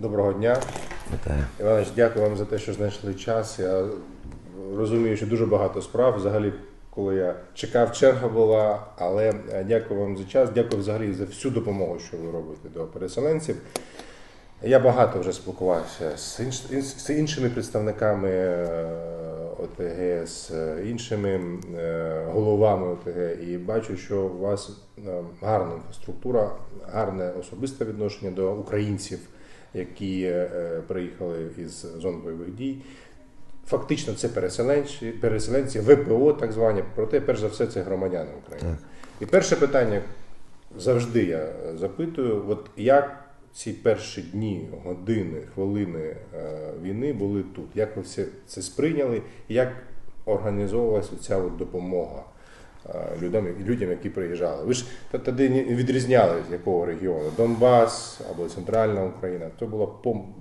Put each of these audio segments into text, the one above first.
Доброго дня. Вітаю. Іванович, дякую вам за те, що знайшли час. Я розумію, що дуже багато справ. Взагалі, коли я чекав, черга була, але е, дякую вам за час. Дякую взагалі за всю допомогу, що ви робите до переселенців. Я багато вже спілкувався з, інш, з іншими представниками е, ОТГ, з е, іншими головами ОТГ, і бачу, що у вас гарна інфраструктура, гарне особисте відношення до українців, які е, приїхали із зон бойових дій. Фактично, це переселенці, переселенці, ВПО, так звані, проте, перш за все, це громадяни України. І перше питання завжди я запитую: от як ці перші дні, години, хвилини е, війни були тут? Як ви все це сприйняли? Як організовувалася ця от допомога е, людям, людям, які приїжджали? Ви ж тоді відрізняли з якого регіону? Донбас або Центральна Україна. Це була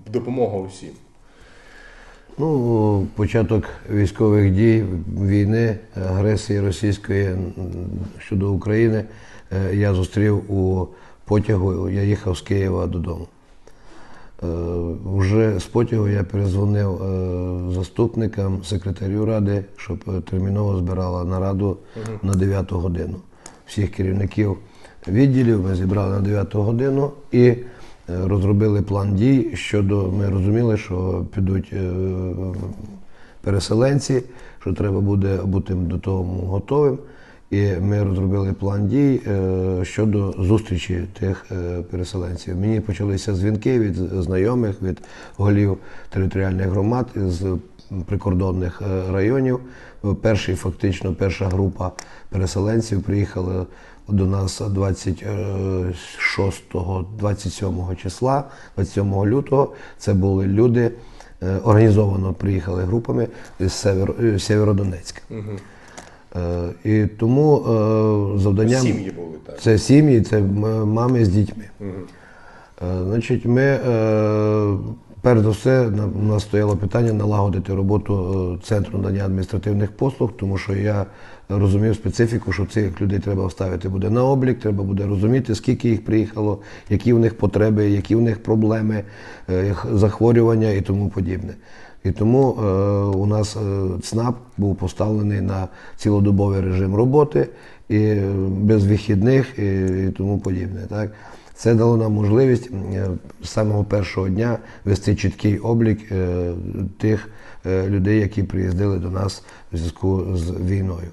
допомога усім. Ну, початок військових дій, війни, агресії російської щодо України е, я зустрів у потягу, я їхав з Києва додому. Е, Вже з потягу я перезвонив е, заступникам, секретарю ради, щоб терміново збирала нараду на 9 годину. Всіх керівників відділів ми зібрали на 9 годину і е, розробили план дій щодо. Ми розуміли, що підуть переселенці, що треба буде бути до того готовим. І ми розробили план дій е, щодо зустрічі тих е, переселенців. Мені почалися дзвінки від знайомих, від голів територіальних громад з прикордонних е, районів. Перший, фактично, перша група переселенців приїхала до нас 26-27 числа, 27 лютого. Це були люди, організовано приїхали групами з Сєвєродонецька. Е, І тому е, завданням Сім'ї були так. це сім'ї, це мами з дітьми. Е, Значить, ми е, перш за все у нас стояло питання налагодити роботу е, центру надання адміністративних послуг, тому що я розумів специфіку, що цих людей треба вставити буде на облік, треба буде розуміти, скільки їх приїхало, які в них потреби, які в них проблеми, е, захворювання і тому подібне. І тому е, у нас е, ЦНАП був поставлений на цілодобовий режим роботи і е, без вихідних і, і тому подібне. Так? Це дало нам можливість е, з самого першого дня вести чіткий облік тих людей, які приїздили до нас в зв'язку з війною.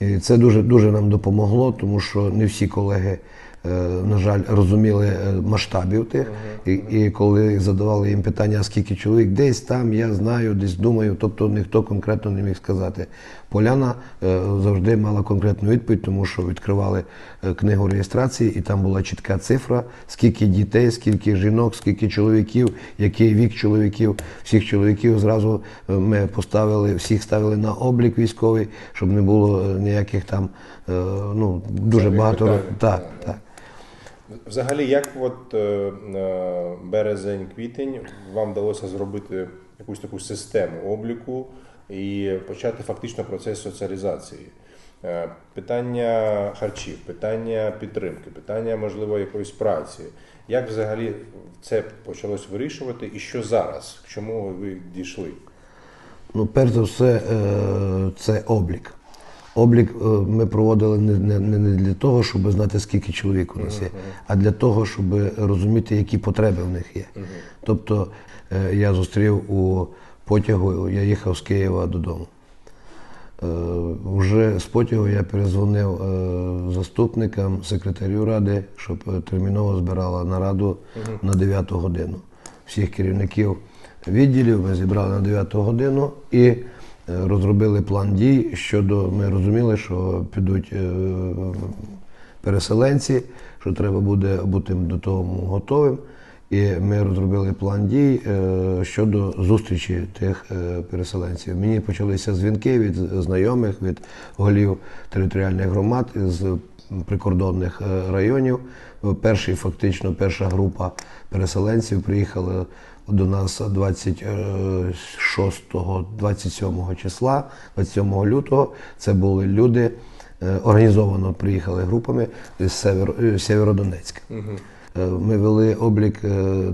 І це дуже, дуже нам допомогло, тому що не всі колеги, на жаль, розуміли е, масштабів тих. І, і коли задавали їм питання, скільки чоловік, десь там, я знаю, десь думаю, тобто ніхто конкретно не міг сказати. Поляна е, завжди мала конкретну відповідь, тому що відкривали е, книгу реєстрації, і там була чітка цифра, скільки дітей, скільки жінок, скільки чоловіків, який вік чоловіків. Всіх чоловіків зразу е, ми поставили, всіх ставили на облік військовий, щоб не було е, ніяких там е, ну дуже багато Так, так. Взагалі, як от е, березень-квітень вам вдалося зробити якусь таку систему обліку і почати фактично процес соціалізації? Е, Питання харчів, питання підтримки, питання, можливо, якоїсь праці. Як взагалі це почалось вирішувати і що зараз? К чому ви дійшли? Ну, перш за все, е, це облік. Облік е, ми проводили не, не, не для того, щоб знати, скільки чоловік у нас є, а для того, щоб розуміти, які потреби в них є. Тобто е, я зустрів у потягу, я їхав з Києва додому. Е, Вже з потягу я перезвонив заступникам, секретарю ради, щоб терміново збирала нараду на 9 годину. Всіх керівників відділів ми зібрали на 9 годину і розробили план дій щодо. Ми розуміли, що підуть е, переселенці, що треба буде бути до того готовим. І ми розробили план дій е, щодо зустрічі тих е, переселенців. Мені почалися дзвінки від знайомих, від голів територіальних громад з прикордонних е, районів. Перший, фактично, перша група переселенців приїхала до нас 26-27 числа, 27 лютого. Це були люди, е, організовано приїхали групами з е, Сєвєродонецька. Угу. ми вели облік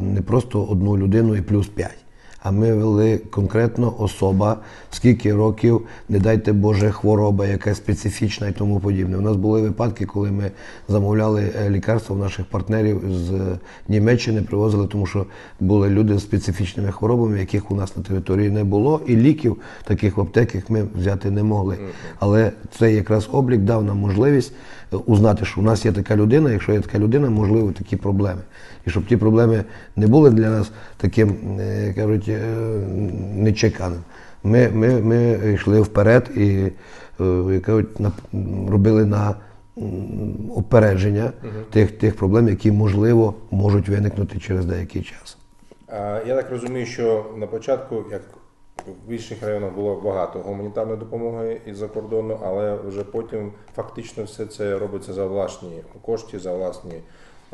не просто одну людину і плюс п'ять. А ми вели конкретно особа, скільки років, не дайте Боже, хвороба, яка специфічна і тому подібне. У нас були випадки, коли ми замовляли е, лікарства в наших партнерів з е, Німеччини, привозили, тому що були люди з специфічними хворобами, яких у нас на території не було, і ліків таких в аптеках ми взяти не могли. Але цей якраз облік дав нам можливість узнати, що у нас є така людина, якщо є така людина, можливо, такі проблеми. І щоб ті проблеми не були для нас таким, е, кажуть, е, нечеканим. Ми, ми, ми йшли вперед і е, кажуть, робили на опередження тих, тих проблем, які можливо можуть виникнути через деякий час. Я так розумію, що на початку, як в інших районах було багато гуманітарної допомоги із-за кордону, але вже потім фактично все це робиться за власні кошти, за власні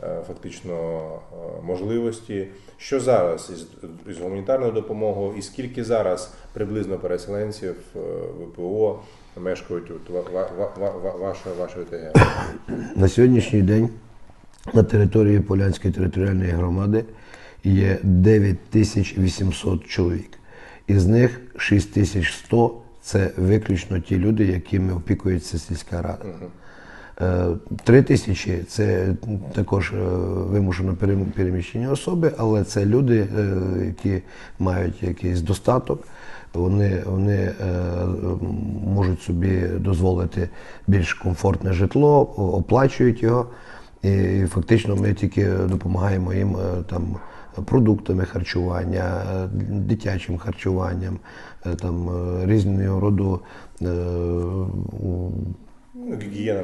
е, фактично е, можливості. Що зараз із, із гуманітарною допомогою, і скільки зараз приблизно переселенців е, ВПО мешкають от ва- ва- ва- ва- ва- вашої вашої ТГ? На сьогоднішній день на території Полянської територіальної громади є 9800 чоловік. Із них 6100 це виключно ті люди, якими опікується сільська рада. Е, Три тисячі це також е, вимушено перем- переміщені особи, але це люди, е, які мають якийсь достаток. Вони, вони можуть собі дозволити більш комфортне житло, оплачують його. І фактично ми тільки допомагаємо їм там продуктами харчування, дитячим харчуванням, е, там е, різного роду е, Ну, Гігієна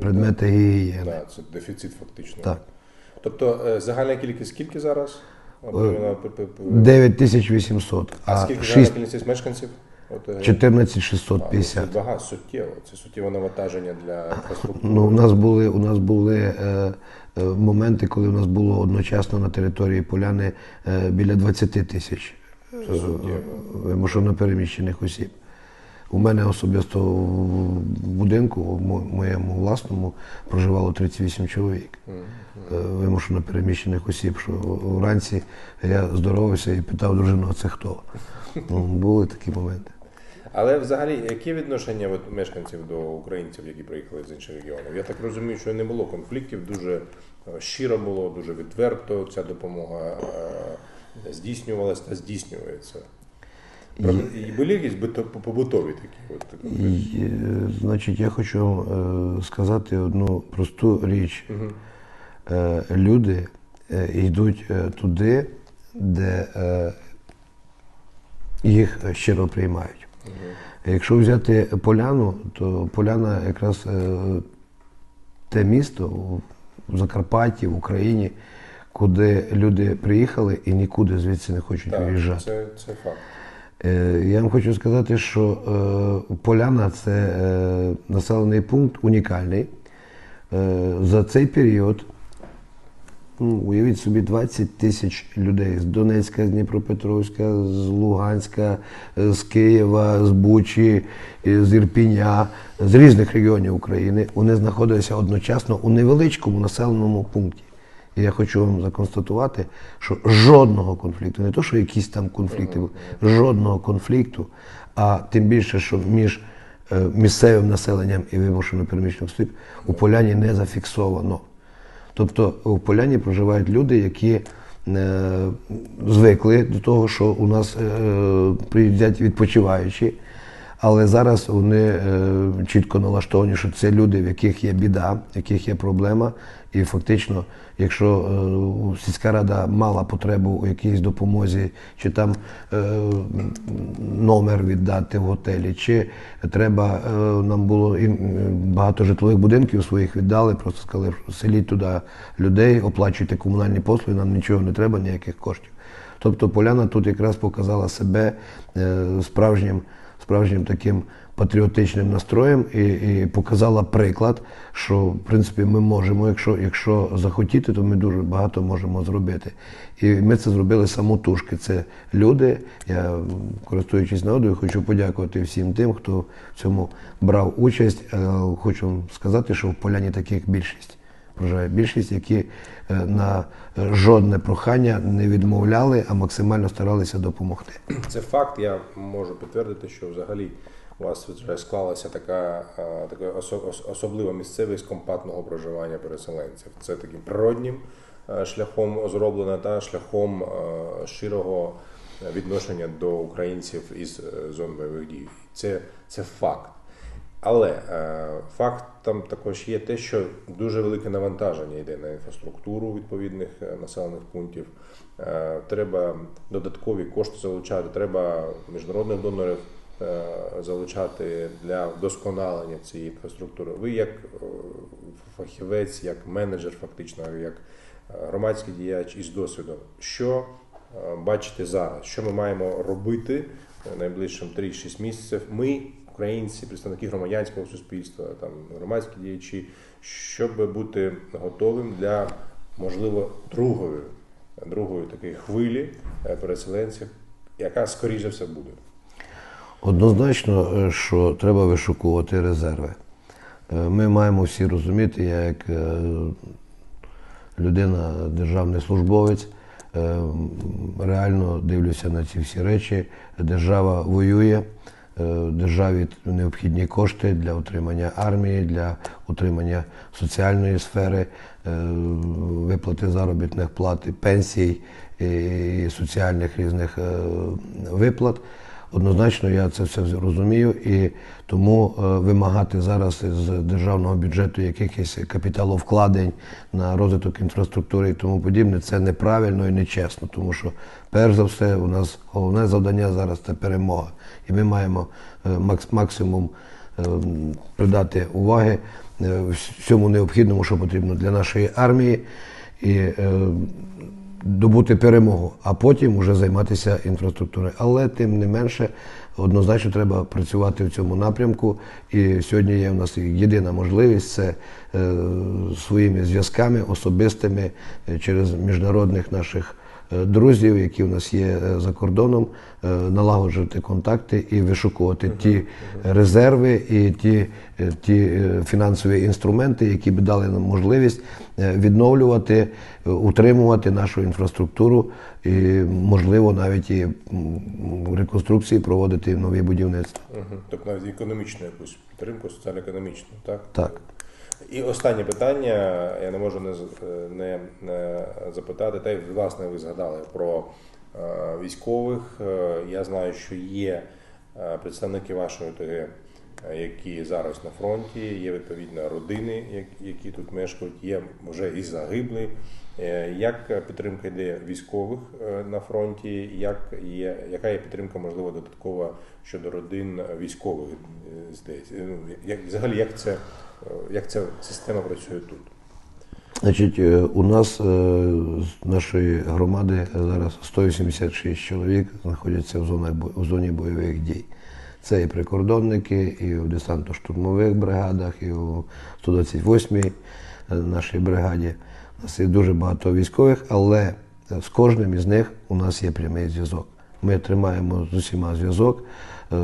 предмети гігієни. Да, це дефіцит фактично. Так. Тобто загальна кількість скільки зараз? От, іменно, п- п- п- 9800, А а скільки загальна кількість мешканців? От, е, 14650. ну, Це багато суттєво. Це суттєве навантаження для інфраструктури. Ну, у нас були, у нас були е, е, моменти, коли у нас було одночасно на території поляни е, біля 20 тисяч вимушено переміщених осіб. У мене особисто в будинку, в моєму власному, проживало 38 чоловік е, вимушено переміщених осіб. Що вранці я здоровався і питав дружину, а це хто? Ну, були такі моменти. Але взагалі, яке відношення от, мешканців до українців, які приїхали з інших регіонів? Я так розумію, що не було конфліктів, дуже е, щиро було, дуже відверто ця допомога е, здійснювалася та здійснюється. І були якісь побутові такі от І, значить, я хочу вам е, сказати одну просту річ. Е, люди йдуть туди, де їх щиро приймають. Якщо взяти поляну, то поляна якраз е, те місто в Закарпатті, в Україні, куди люди приїхали і нікуди звідси не хочуть так, виїжджати. це, це факт. Е, Я вам хочу сказати, що е, Поляна це населений пункт унікальний. За цей період, ну, уявіть собі, 20 тисяч людей з Донецька, з Дніпропетровська, з Луганська, з Києва, з Бучі, з Ірпіня, з різних регіонів України. Вони знаходилися одночасно у невеличкому населеному пункті. І я хочу вам законстатувати, що жодного конфлікту, не то, що якісь там конфлікти були, жодного конфлікту, а тим більше, що між е, місцевим населенням і вимушено переміщених осіб у поляні не зафіксовано. Тобто у поляні проживають люди, які е, звикли до того, що у нас е, приїздять відпочиваючі, але зараз вони е, чітко налаштовані, що це люди, в яких є біда, в яких є проблема. І фактично, якщо е, сільська рада мала потребу у якійсь допомозі, чи там е, номер віддати в готелі, чи треба нам було і, багато житлових будинків своїх віддали, просто сказали, що селіть туди людей, оплачуйте комунальні послуги, нам нічого не треба, ніяких коштів. Тобто Поляна тут якраз показала себе справжнім, справжнім таким патріотичним настроєм і, і показала приклад, що в принципі ми можемо, якщо, якщо захотіти, то ми дуже багато можемо зробити. І ми це зробили самотужки. Це люди. Я, користуючись нагодою, хочу подякувати всім тим, хто в цьому брав участь. Е, Хочу сказати, що в поляні таких більшість. Проживає більшість, які е, на жодне прохання не відмовляли, а максимально старалися допомогти. Це факт. Я можу підтвердити, що взагалі у вас вже склалася така, е, така особлива місцевість компактного проживання переселенців. Це таким природнім е, шляхом зроблено та шляхом щирого відношення до українців із зон бойових дій. Це, це факт. Але е, фактом також є те, що дуже велике навантаження йде на інфраструктуру відповідних е, населених пунктів. Е, треба додаткові кошти залучати, треба міжнародних донорів е, залучати для вдосконалення цієї інфраструктури. Ви як е, фахівець, як менеджер, фактично, як е, громадський діяч із досвідом, що бачите зараз, що ми маємо робити найближчим 3-6 місяців. Ми, українці, представники громадянського суспільства, там громадські діячі, щоб бути готовим для можливо другої, другої такої хвилі е, переселенців, яка скоріше за все буде. Однозначно, е, що треба вишукувати резерви. Е, Ми маємо всі розуміти, я як людина, державний службовець, реально дивлюся на ці всі речі. Держава воює, державі необхідні кошти для утримання армії, для утримання соціальної сфери, е, виплати заробітних плат, пенсій і соціальних різних е, виплат. Однозначно, я це все розумію, і тому е, вимагати зараз з державного бюджету якихось капіталовкладень на розвиток інфраструктури і тому подібне, це неправильно і нечесно, тому що перш за все у нас головне завдання зараз це перемога. І ми маємо е, максимум е, придати уваги всьому необхідному, що потрібно для нашої армії. І добути перемогу, а потім вже займатися інфраструктурою. Але тим не менше, однозначно треба працювати в цьому напрямку. І сьогодні є в нас єдина можливість це е, своїми зв'язками особистими е, через міжнародних наших. Е, Друзів, які в нас є е, за кордоном, е, налагоджувати контакти і вишукувати ті резерви і ті, ті фінансові інструменти, які б дали нам можливість відновлювати, утримувати нашу інфраструктуру і, можливо, навіть і реконструкції проводити нові будівництва. Тобто навіть економічну якусь підтримку, соціально-економічну, так? Так. І останнє питання, я не можу не, не, не запитати, та й власне ви згадали про е, військових. Е, я знаю, що є е, представники вашої ОТГ, е, які зараз на фронті, є відповідно родини, які тут мешкають, є вже і загиблі. Е, Як підтримка йде військових е, на фронті? Як є, яка є підтримка, можливо, додаткова щодо родин військових е? Е, ну, Як, взагалі, як це, е, як ця система працює тут? Значить, е, у нас е, з нашої громади зараз 186 чоловік знаходяться в зоні бойових дій. Це і прикордонники, і в десантно-штурмових бригадах, і у 128-й е, нашій бригаді. У нас є дуже багато військових, але з кожним із них у нас є прямий зв'язок. Ми тримаємо з усіма зв'язок, е,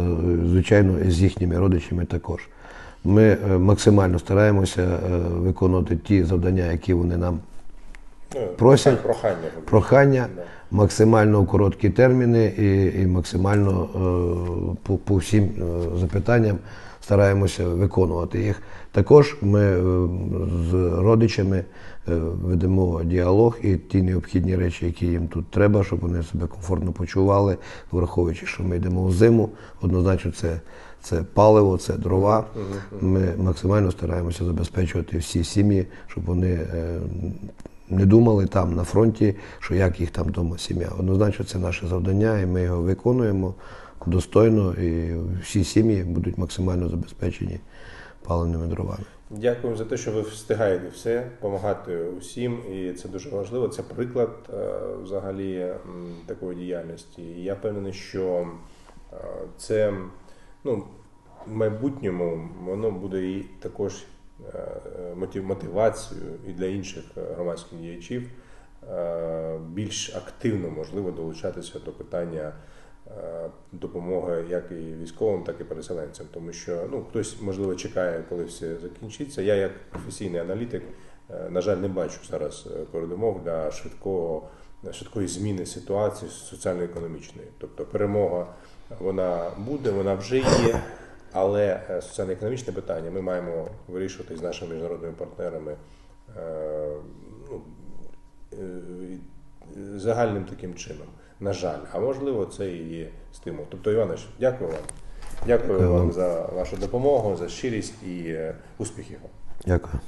звичайно, з їхніми родичами також. Ми е, максимально стараємося виконувати ті завдання, які вони нам Просять. так, прохання. прохання, Да. максимально короткі терміни і, і максимально е, по, по всім е, запитанням стараємося виконувати їх. Також ми е, з родичами е, ведемо діалог і ті необхідні речі, які їм тут треба, щоб вони себе комфортно почували, враховуючи, що ми йдемо в зиму. Однозначно, це, це паливо, це дрова. Ми максимально стараємося забезпечувати всі сім'ї, щоб вони не думали там на фронті, що як їх там вдома сім'я. Однозначно, це наше завдання, і ми його виконуємо достойно, і всі сім'ї будуть максимально забезпечені паленими дровами. Дякую за те, що ви встигаєте все, допомагати усім, і це дуже важливо. Це приклад е, взагалі такої діяльності. Я впевнений, що е, це ну, в майбутньому воно буде і також е, мотив- мотивацією і для інших е, громадських діячів е, більш активно можливо долучатися до питання допомоги як і військовим, так і переселенцям. Тому що ну, хтось, можливо, чекає, коли все закінчиться. Я, як професійний аналітик, на жаль, не бачу зараз передумов для швидкого, швидкої зміни ситуації соціально-економічної. Тобто перемога вона буде, вона вже є, але е, соціально-економічне питання ми маємо вирішувати з нашими міжнародними партнерами е, ну, е, загальним таким чином. На жаль, а можливо, це і є стимул. Тобто, Іванович, дякую вам. Дякую, Дякую вам за вашу допомогу, за щирість і успіхів. Дякую.